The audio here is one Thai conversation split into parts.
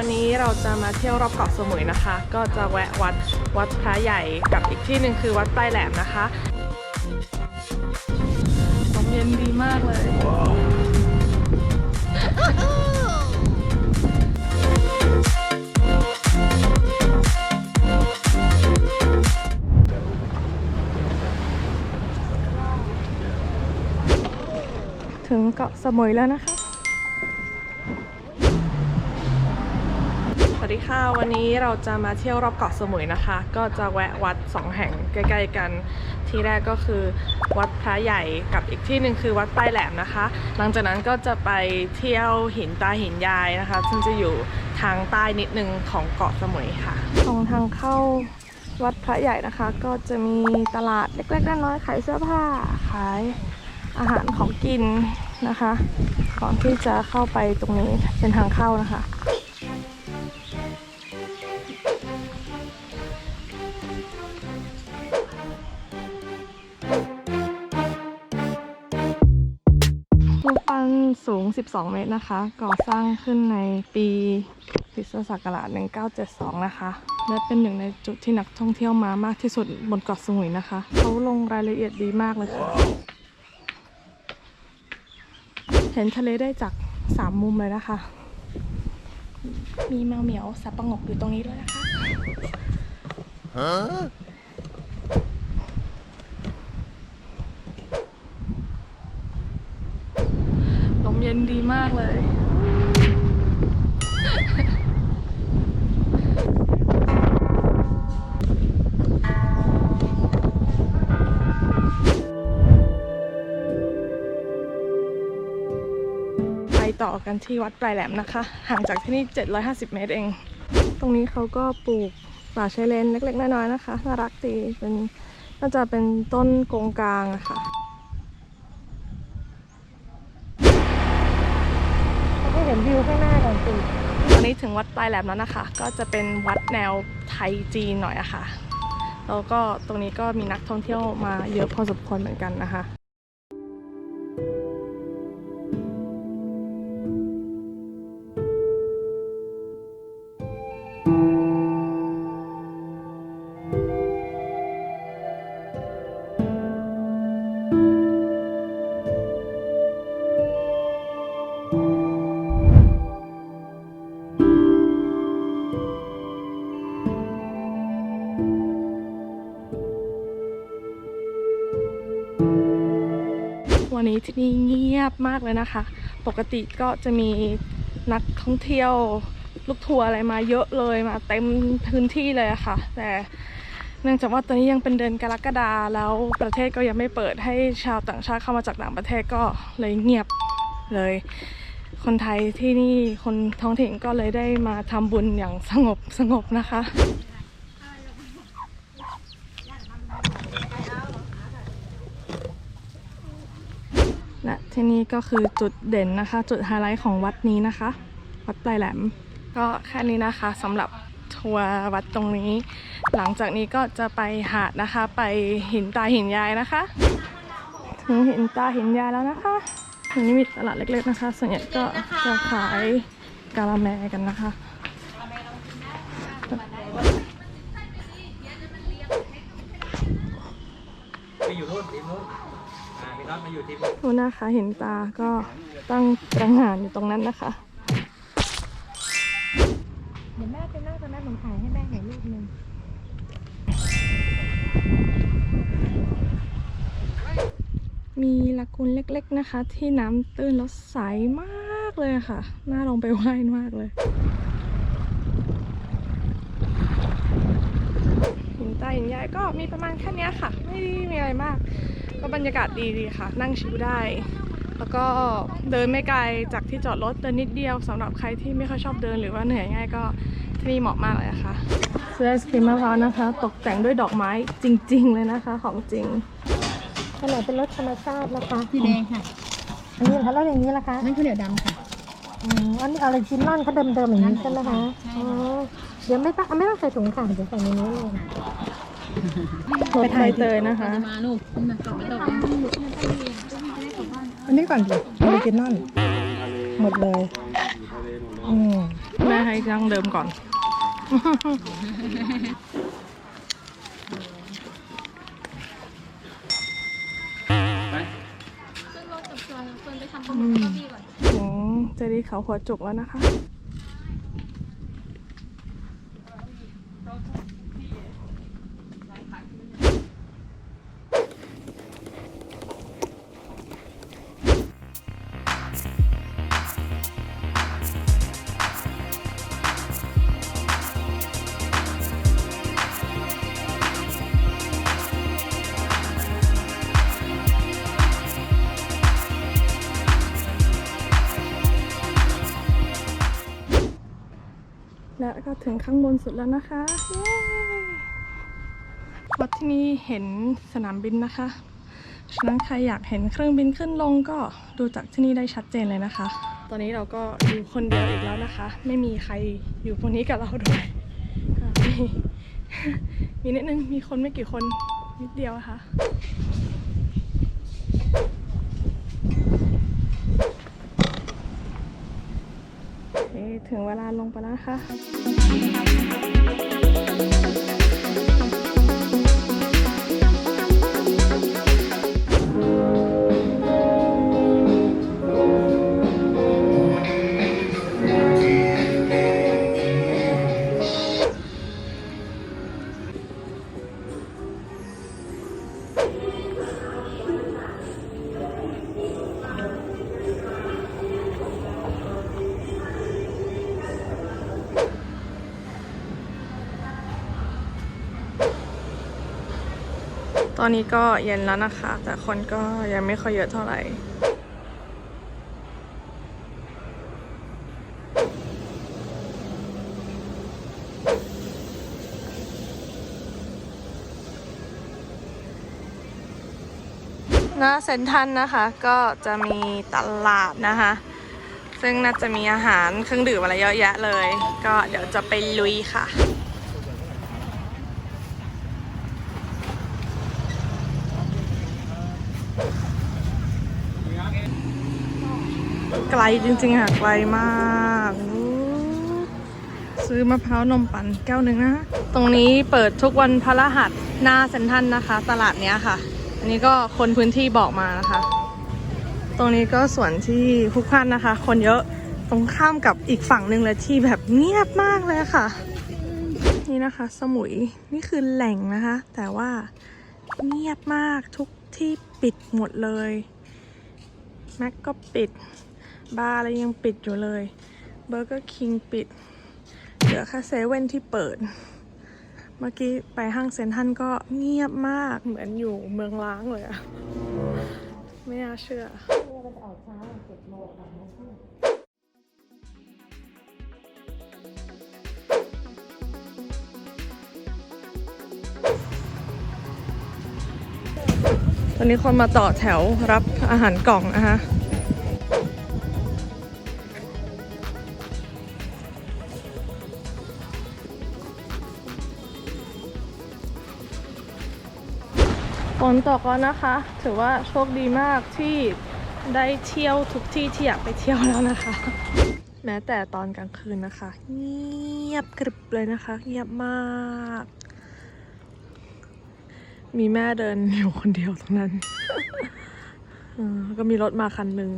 วันนี้เราจะมาเที่ยวรอบเกาะสมุยนะคะ ก็จะแวะวัดวัดพระใหญ่กับอีกที่หนึ่งคือวัดปลายแหลมนะคะลมเย็นดีมากเลยถึงเกาะสมุยแล้วนะคะ ค่ะวันนี้เราจะมาเที่ยวรอบเกาะสมุยนะคะ ก็จะแวะวัดสองแห่งใกล้ๆกัน ที่แรกก็คือวัดพระใหญ่กับอีกที่หนึ่งคือวัดปลายแหลมนะคะ หลังจากนั้นก็จะไปเที่ยวหินตาหินยายนะคะ ซึ่งจะอยู่ทางใต้นิดนึงของเกาะสมุยค่ะตรงทางเข้าวัดพระใหญ่นะคะ ก็จะมีตลาดเล็กๆน้อยๆขายเสื้อผ้าขายอาหารของกินนะคะ ก่อนที่จะเข้าไปตรงนี้เป็นทางเข้านะคะ สูง 12 เมตรนะคะ ก่อสร้างขึ้นในปีคริสตศักราช1972 นะคะ และเป็นหนึ่งในจุดที่นักท่องเที่ยวมามากที่สุดบนเกาะสมุยนะคะ เขาลงรายละเอียดดีมากเลยค่ะ เห็นทะเลได้จาก 3 มุมเลยนะคะ มีแมวเหมียวสับประงกอยู่ตรงนี้ด้วยนะคะ ล มากเลยไปต่อกันที่วัดปลายแหลมนะคะ ห่างจากที่นี่ 750 เมตรเอง ตรงนี้เขาก็ปลูกป่าชายเลนเล็กๆ น้อยๆนะคะ น่ารักดีเป็นน่าจะเป็นต้นกงกลางอะค่ะห้เห็นวิวข้างหน้าก่อนสิ ตอนนี้ ถึงวัดปลายแหลมแล้วนะคะ ก็จะเป็นวัดแนวไทยจีนหน่อยอะค่ะแล้วก็ตรงนี้ก็มีนักท่องเที่ยวมาเยอะพอสมควรเหมือนกันนะคะ วันนี้ที่นี่เงียบมากเลยนะคะ ปกติก็จะมีนักท่องเที่ยวลูกทัวร์อะไรมาเยอะเลยมาเต็มพื้นที่เลยค่ะ แต่เนื่องจากว่าตอนนี้ยังเป็นเดือนกรกฎาแล้วประเทศก็ยังไม่เปิดให้ชาวต่างชาติเข้ามาจากต่างประเทศก็เลยเงียบเลย คนไทยที่นี่คนท้องถิ่นก็เลยได้มาทำบุญอย่างสงบสงบนะคะ และที่นี่ก็คือจุดเด่นนะคะ จุดไฮไลท์ของวัดนี้นะคะ วัดปลายแหลม ก็แค่นี้นะคะสำหรับทัวร์วัดตรงนี้ หลังจากนี้ก็จะไปหาดนะคะ ไปหินตาหินยายนะคะ ถึงหินตาหินยายแล้วนะคะอันนี้มีตลาดเล็กๆนะคะ ส่วนใหญ่ก็จะขายกาละแมกันนะคะ อ่ามีน็อตมาอยู่ทีมดูนะคะเห็นตาก็ตั้งตระหง่านอยู่ตรงนั้นนะคะ เดี๋ยวแม่ไปนั่งตรงนั้นผมถ่ายให้แม่เห็นรูปหนึ่งมีละกุนเล็กๆนะคะ ที่น้ำตื้นแล้วใสมากเลยอะค่ะ น่าลองไปว่ายมากเลยหินใต้หินใหญ่ก็มีประมาณแค่เนี้ยค่ะ ไม่ได้มีอะไรมาก ก็บรรยากาศดีดีค่ะ นั่งชิลได้ แล้วก็เดินไม่ไกลจากที่จอดรถเดินนิดเดียวสำหรับใครที่ไม่ค่อยชอบเดินหรือว่าเหนื่อยง่ายก็ที่นี่เหมาะมากเลยอะค่ะเสื้อไอศครีมมะพร้าวนะคะ ตกแต่งด้วยดอกไม้จริง ๆ เลยนะคะ ของจริงขนมเป็นรสธรรมชาตินะคะสีแดงค่ะ อันนี้นะคะแล้วอย่างนี้ล่ะคะนั่นข้าวเหนียวดำค่ะอืมอันนี้อะไรชิ้นน่อนเขาเดิมๆอย่างนี้ใช่ไหมคะใช่อ๋อค่ะเดี๋ยวไม่ต้องไม่ต้องใส่ถุงค่ะเดี๋ยวใส่ในนี้เลย รสใบเตยนะคะ มาลูกขึ้นมากลับมาตกอันนี้ก่อนดิออริจินอลหมดเลยอืมแม่ให้ดั้งเดิมก่อนไปขึ้นรถกับจอยเฟิร์นไปทำปลาหมึกกับพี่ก่อน ถึงเจดีย์เขาหัวจุกแล้วนะคะ และก็ถึงข้างบนสุดแล้วนะคะวัดที่นี่เห็นสนามบินนะคะ ฉะนั้นใครอยากเห็นเครื่องบินขึ้นลงก็ดูจากที่นี่ได้ชัดเจนเลยนะคะ ตอนนี้เราก็อยู่คนเดียวอีกแล้วนะคะ ไม่มีใครอยู่ตรงนี้กับเราด้วยมีมีนิดนึงมีคนไม่กี่คนนิดเดียวะค่ะ โอเค ถึงเวลาลงไปแล้วนะคะ ตอนนี้ก็เย็นแล้วนะคะ แต่คนก็ยังไม่ค่อยเยอะเท่าไหร่หน้าเซนทรันนะคะก็จะมีตลาดนะคะ ซึ่งน่าจะมีอาหารเครื่องดื่มอะไรเยอะแยะเลย ก็เดี๋ยวจะไปลุยค่ะ ไกลจริงๆค่ะไกลมากซื้อมะพร้าวนมปั่นแก้วหนึ่งนะตรงนี้เปิดทุกวันพฤหัสหน้าเซ็นทรัลนะคะ ตลาดเนี้ยค่ะ อันนี้ก็คนพื้นที่บอกมานะคะ ตรงนี้ก็ส่วนที่พุกพล่านนะคะ คนเยอะตรงข้ามกับอีกฝั่งหนึ่งเลยที่แบบเงียบมากเลยค่ะ นี่นะคะ สมุยนี่คือแหล่งนะคะ แต่ว่าเงียบมากทุกที่ปิดหมดเลยแม็กก็ปิด บาร์อะไรยังปิดอยู่เลยเบอร์เกอร์คิงปิด เหลือแค่เซเว่นที่เปิด เมื่อกี้ไปห้างเซนทรัลก็เงียบมากเหมือนอยู่เมืองล้างเลยอะไม่น่าเชื่อตอนนี้คนมาต่อแถวรับอาหารกล่องนะคะ ฝนตกแล้วนะคะ ถือว่าโชคดีมากที่ได้เที่ยวทุกที่ที่อยากไปเที่ยวแล้วนะคะ แม้แต่ตอนกลางคืนนะคะ เงียบกริบเลยนะคะ เงียบมาก มีแม่เดินอยู่คนเดียวตรงนั้นก็มีรถมาคันหนึ่ง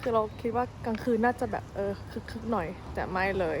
คือเราคิดว่ากลางคืนน่าจะแบบเออคึกๆหน่อย แต่ไม่เลย